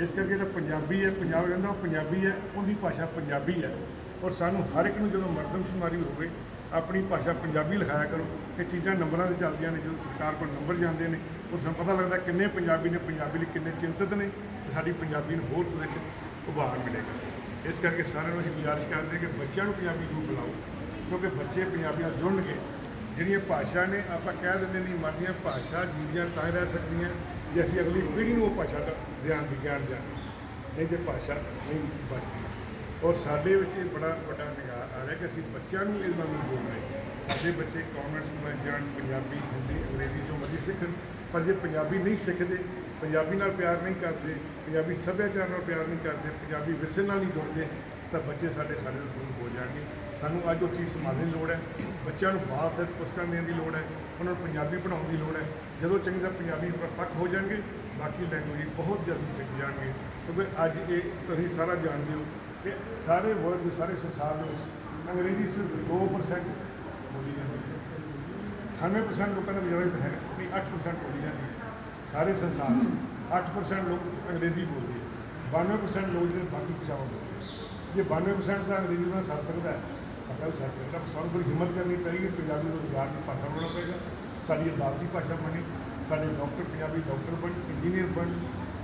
ਇਸ ਕਰਕੇ ਜਿਹੜਾ ਪੰਜਾਬੀ ਹੈ, ਪੰਜਾਬ ਰਹਿੰਦਾ, ਉਹ ਪੰਜਾਬੀ ਹੈ, ਉਹਦੀ ਭਾਸ਼ਾ ਪੰਜਾਬੀ ਹੈ। ਔਰ ਸਾਨੂੰ ਹਰ ਇੱਕ ਨੂੰ ਜਦੋਂ ਮਰਦਮਸ਼ੁਮਾਰੀ ਹੋਵੇ, ਆਪਣੀ ਭਾਸ਼ਾ ਪੰਜਾਬੀ ਲਿਖਾਇਆ ਕਰੋ ਇਹ ਚੀਜ਼ਾਂ ਨੰਬਰਾਂ ਤੇ ਚੱਲਦੀਆਂ ਨੇ, ਜਦੋਂ ਸਰਕਾਰ ਕੋਲ ਨੰਬਰ ਜਾਂਦੇ ਨੇ, ਉਹ ਸਾਨੂੰ ਪਤਾ ਲੱਗਦਾ ਕਿੰਨੇ ਪੰਜਾਬੀ ਨੇ, ਪੰਜਾਬੀ ਲਈ ਕਿੰਨੇ ਚਿੰਤਤ ਨੇ, ਤੇ ਸਾਡੀ ਪੰਜਾਬੀ ਨੂੰ ਹੋਰ ਉਹਦੇ ਵਿੱਚ ਉਭਾਰ ਮਿਲੇਗਾ। ਇਸ ਕਰਕੇ ਸਾਰਿਆਂ ਨੂੰ ਅਸੀਂ ਗੁਜ਼ਾਰਿਸ਼ ਕਰਦੇ ਹਾਂ ਕਿ ਬੱਚਿਆਂ ਨੂੰ ਪੰਜਾਬੀ ਜ਼ਰੂਰ ਬੁਲਾਓ, ਕਿਉਂਕਿ ਬੱਚੇ ਪੰਜਾਬੀਆਂ ਜੁੜਨਗੇ। ਜਿਹੜੀਆਂ ਭਾਸ਼ਾ ਨੇ, ਆਪਾਂ ਕਹਿ ਦਿੰਦੇ ਨਹੀਂ ਮਰਦੀਆਂ ਭਾਸ਼ਾ ਜੀਵੀਆਂ ਤਾਂ ਹੀ ਰਹਿ ਸਕਦੀਆਂ, ਜੇ ਅਸੀਂ ਅਗਲੀ ਪੀੜ੍ਹੀ ਨੂੰ ਉਹ ਭਾਸ਼ਾ ਦਾ ਧਿਆਨ ਵਿਗਿਆਨ ਜਾਣ ਨਹੀਂ ਤੇ ਭਾਸ਼ਾ ਨਹੀਂ ਬਚਦੀ। ਔਰ ਸਾਡੇ ਵਿੱਚ ਇਹ ਬੜਾ ਵੱਡਾ ਨਿਗਾਹ ਆ ਰਿਹਾ ਕਿ ਅਸੀਂ ਬੱਚਿਆਂ ਨੂੰ ਇਸ ਨਾਲ ਬੋਲਣਾ ਹੈ। ਸਾਡੇ ਬੱਚੇ ਕਾਨਵੈਂਟ ਸਕੂਲਾਂ 'ਚ ਜਾਣ, ਪੰਜਾਬੀ ਹਿੰਦੀ, ਅੰਗਰੇਜ਼ੀ ਜੋ ਮਰਜ਼ੀ ਸਿੱਖਣ, ਪਰ ਜੇ ਪੰਜਾਬੀ ਨਹੀਂ ਸਿੱਖਦੇ, ਪੰਜਾਬੀ ਨਾਲ ਪਿਆਰ ਨਹੀਂ ਕਰਦੇ, ਪੰਜਾਬੀ ਸੱਭਿਆਚਾਰ ਨਾਲ ਪਿਆਰ ਨਹੀਂ ਕਰਦੇ, ਪੰਜਾਬੀ ਵਿਰਸੇ ਨਾਲ ਨਹੀਂ ਜੁੜਦੇ ਤਾਂ ਬੱਚੇ ਸਾਡੇ ਸਾਡੇ ਤੋਂ ਦੂਰ ਹੋ ਜਾਣਗੇ। ਸਾਨੂੰ ਅੱਜ ਉਹ ਚੀਜ਼ ਸੰਭਾਲਣ ਦੀ ਲੋੜ ਹੈ। ਬੱਚਿਆਂ ਨੂੰ ਬਾਹਰ ਸਿਰ ਪੁਸਤਕਾਂ ਦੇਣ ਦੀ ਲੋੜ ਹੈ। ਉਹਨਾਂ ਨੂੰ ਪੰਜਾਬੀ ਪੜ੍ਹਾਉਣ ਦੀ ਲੋੜ ਹੈ। ਜਦੋਂ ਚੰਗੀ ਤਰ੍ਹਾਂ ਪੰਜਾਬੀ ਪ੍ਰਤੱਖ ਹੋ ਜਾਣਗੇ, ਬਾਕੀ ਲੈਂਗੁਏਜ ਬਹੁਤ ਜਲਦੀ ਸਿੱਖ ਜਾਣਗੇ। ਕਿਉਂਕਿ ਅੱਜ ਇਹ ਤੁਸੀਂ ਸਾਰਾ ਜਾਣਦੇ ਹੋ ਕਿ ਸਾਰੇ ਵਰਲਡ ਦੇ ਸਾਰੇ ਸੰਸਾਰ ਦੇ ਵਿੱਚ ਅੰਗਰੇਜ਼ੀ ਸਿਰਫ 2% ਬੋਲੀ ਜਾਂਦੀ ਹੈ। 98% ਲੋਕਾਂ ਦਾ ਵਿਚਾਰ ਹੈ ਕਿ 8% ਬੋਲੀ ਜਾਂਦੀ ਹੈ। ਸਾਰੇ ਸੰਸਾਰ 'ਚ 8% ਲੋਕ ਅੰਗਰੇਜ਼ੀ ਬੋਲਦੇ ਆ 92% ਲੋਕ ਜਿਹੜੇ ਬਾਕੀ ਭਾਸ਼ਾਵਾਂ ਬੋਲਦੇ ਜੇ 92% ਦਾ ਅੰਗਰੇਜ਼ੀ ਨਾਲ ਸਰ ਸਕਦਾ ਸਾਡਾ ਵੀ ਸਰ ਸਕਦਾ ਸਾਨੂੰ ਬੜੀ ਹਿੰਮਤ ਕਰਨੀ ਪਏਗੀ ਪੰਜਾਬੀ ਨੂੰ ਰੁਜ਼ਗਾਰ ਦੀ ਭਾਸ਼ਾ ਬਣਾਉਣਾ ਪਏਗਾ। ਸਾਡੀ ਅਦਾਲਤੀ ਭਾਸ਼ਾ ਬਣੇ, ਸਾਡੇ ਡਾਕਟਰ ਪੰਜਾਬੀ ਡਾਕਟਰ ਬਣ ਇੰਜੀਨੀਅਰ ਬਣ।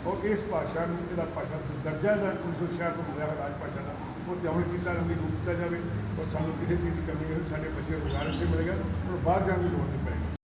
ਔਰ ਇਸ ਭਾਸ਼ਾ ਨੂੰ ਇਹਦਾ ਭਾਸ਼ਾ ਦਾ ਦਰਜਾ ਦਾ 1966 ਤੋਂ ਮਿਲਿਆ ਹੋਇਆ ਰਾਜ ਭਾਸ਼ਾ ਦਾ, ਉਹ ਤੇ ਅਮਲ ਕੀਤਾ ਜਾਂਦੀ ਰੂਪ ਕੀਤਾ ਜਾਵੇ। ਔਰ ਸਾਨੂੰ ਕਿਸੇ ਚੀਜ਼ ਦੀ ਕਮੀ ਨਹੀਂ ਸਾਡੇ ਬੱਚੇ ਨੂੰ ਰੁਜ਼ਗਾਰ ਇੱਥੇ ਮਿਲੇਗਾ ਔਰ ਬਾਹਰ ਜਾਣ ਦੀ ਲੋੜ ਨਹੀਂ ਪਏਗੀ।